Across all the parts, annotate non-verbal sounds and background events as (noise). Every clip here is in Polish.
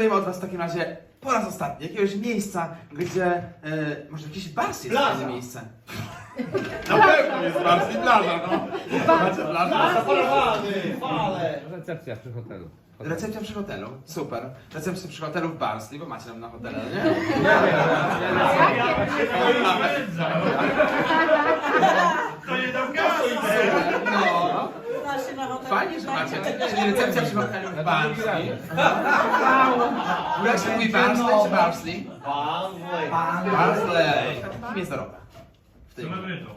potrzebujemy od was w takim razie po raz ostatni jakiegoś miejsca, gdzie e, może jakiś bars jest Plaża. fajne miejsce. Na pewno jest bars i plaża, no. Macie plażę? Zaparowany, fale. Recepcja przy hotelu. Recepcja przy hotelu, super. Recepcja przy hotelu w Barnsley, bo macie tam na hotelu, nie? To nie dam gazu No, Znaczy na hotel. fajnie, że macie. Czyli recepcja przy hotelu w Barnsley. Jak się mówi Barnsley czy Barnsley? Banley. Barnsley. Kim jest Dorowa? W tej Celebrytą.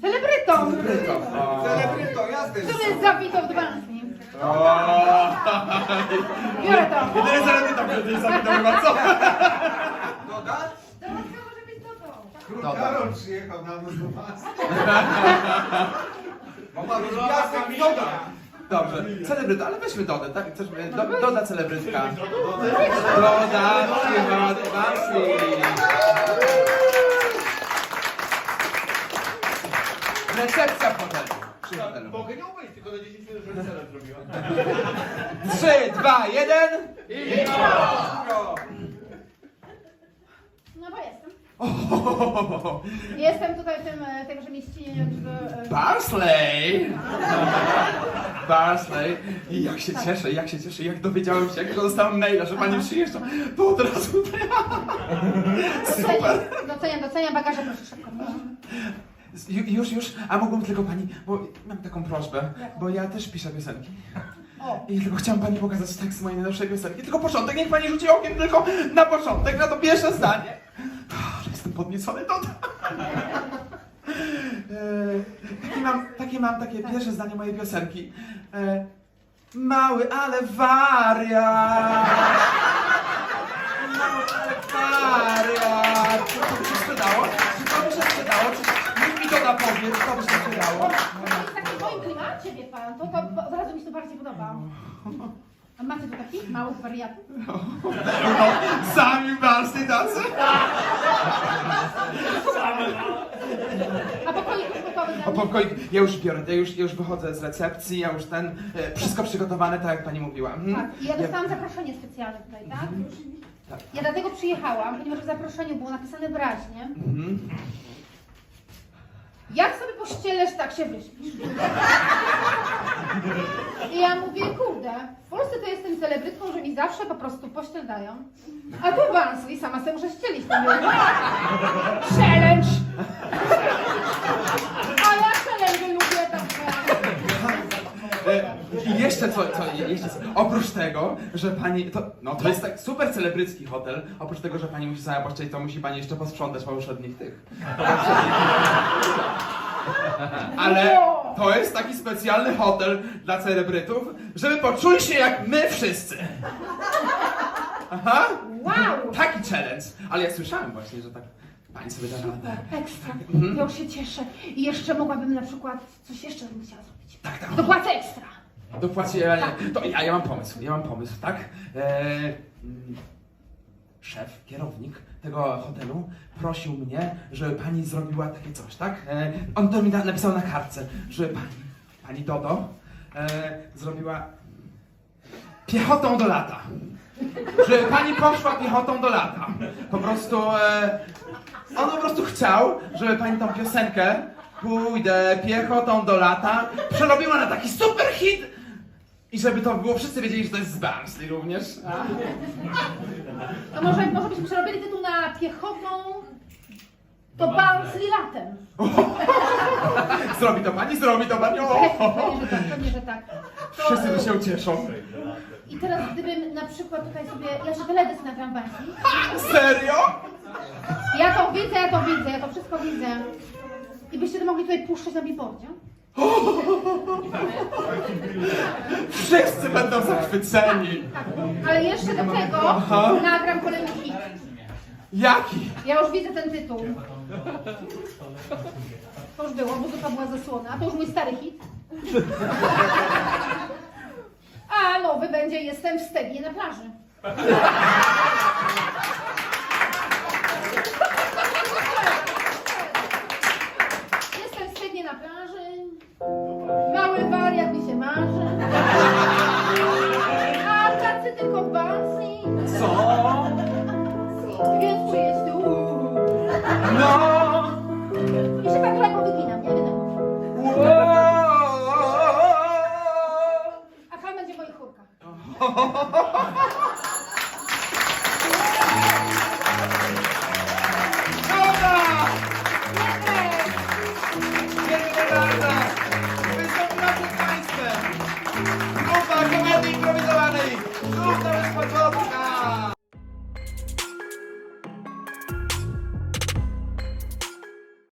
Celebrytą! Celebrytą. O. Celebryto, jasne. (laughs) Który jest zawitą w Barnsley? Biorę to. Jedyny celebrytą, który jest zabitą chyba, co? Dodać? może być to to. Król. Karol przyjechał na nas do was. Mama Jasne, dodać. Dobrze, celebryta, ale weźmy Dodę, tak? Chcesz, do, Doda celebrytka. Doda, Barnsley. Recepcja w hotelu. Przy hotelu. Mogę nie obejść, tylko na 10 minut, żeby zrobiła. 3, 2, 1. No bo jestem. Jestem tutaj w tym, e, także mieścinie, żeby... e, Barnsley! Barnsley! I jak się cieszę, jak się cieszę, jak dowiedziałem się, jak dostałem maila, że pani przyjeżdża, to od razu... (laughs) Super! Doceniam, doceniam, bagaże, proszę szybko. Ju- Już, już, a mógłbym tylko pani, bo mam taką prośbę, bo ja też piszę piosenki. O, I tylko chciałem pani pokazać tekst mojej najnowszej piosenki. Tylko początek, niech pani rzuci okiem tylko na początek, na to pierwsze zdanie. Jestem podniecony to. (laughs) Takie, mam, takie mam takie pierwsze zdanie mojej piosenki. E, mały, ale wariat. Mały, ale wariat. Czy to by się sprzedało? Czy to by się sprzedało? Czy nikt mi to napowie, czy to by się sprzedało? w moim klimacie, wie pan, to, to od razu mi się to bardziej podoba. A macie tu takich małych wariatów? No, sami barszty tacy. A pokoik już gotowy O dla mnie? Pokoik, ja już biorę, ja już, ja już wychodzę z recepcji, ja już ten, e, wszystko przygotowane, tak jak pani mówiła. Mhm. Tak, i ja dostałam zaproszenie specjalne tutaj, tak? Tak. Ja dlatego przyjechałam, ponieważ w zaproszeniu było napisane wyraźnie, Mhm. jak sobie pościelesz, tak się wyśpisz. I ja mówię, kurde, w Polsce to jestem celebrytką, że mi zawsze po prostu pościel dają. A tu Barnsley sama sobie muszę ścielić Challenge! A ja challenge lubię tak. E, I jeszcze co, co, jeszcze co, oprócz tego, że pani, to, no to jest tak super celebrycki hotel, oprócz tego, że pani musi sama poszczelić, to musi pani jeszcze posprzątać poprzednich tych. (laughs) Ale to jest taki specjalny hotel dla celebrytów, żeby poczuli się jak my wszyscy. Aha. Wow! Taki challenge. Ale ja słyszałem właśnie, że tak pani sobie da radę. Ekstra. Mhm. Ja już się cieszę. I jeszcze mogłabym na przykład coś jeszcze bym chciała zrobić. Tak, tak. Dopłacę ekstra. Dopłaci, ja, ja, to ja, ja mam pomysł, ja mam pomysł, tak? E, szef, kierownik tego hotelu prosił mnie, żeby pani zrobiła takie coś, tak? E, on to mi na, napisał na kartce, żeby pani, pani Dodo e, zrobiła piechotą do lata. Żeby pani poszła piechotą do lata. Po prostu on po prostu chciał, żeby pani tą piosenkę Pójdę piechotą do lata przerobiła na taki super hit i żeby to było, wszyscy wiedzieli, że to jest z Barnsley również. To może, może byśmy przerobili tytuł na piechotą to Barnsley latem. (laughs) Zrobi to pani, zrobi to pani. O! (laughs) Pewnie, że tak, pewnie, że tak. To, Wszyscy tu się ucieszą. I teraz gdybym na przykład tutaj sobie, ja się teledysk nagram Barnsley. Serio? Ja to widzę, ja to widzę, ja to wszystko widzę. I byście to mogli tutaj puszczać na billboardzie. Wszyscy będą zachwyceni. Ale jeszcze do tego Aha. nagram kolejny hit. Jaki? Ja już widzę ten tytuł. To już było, bo zupa była zasłona. To już mój stary hit. A nowy będzie Jestem w Stegnie na plaży. ty masz? A tacy tylko bansi. Co? Wiesz, czy jest tu. No! I się tak lekko wyginam, nie wiadomo. A pan będzie w moich chórkach. (laughs)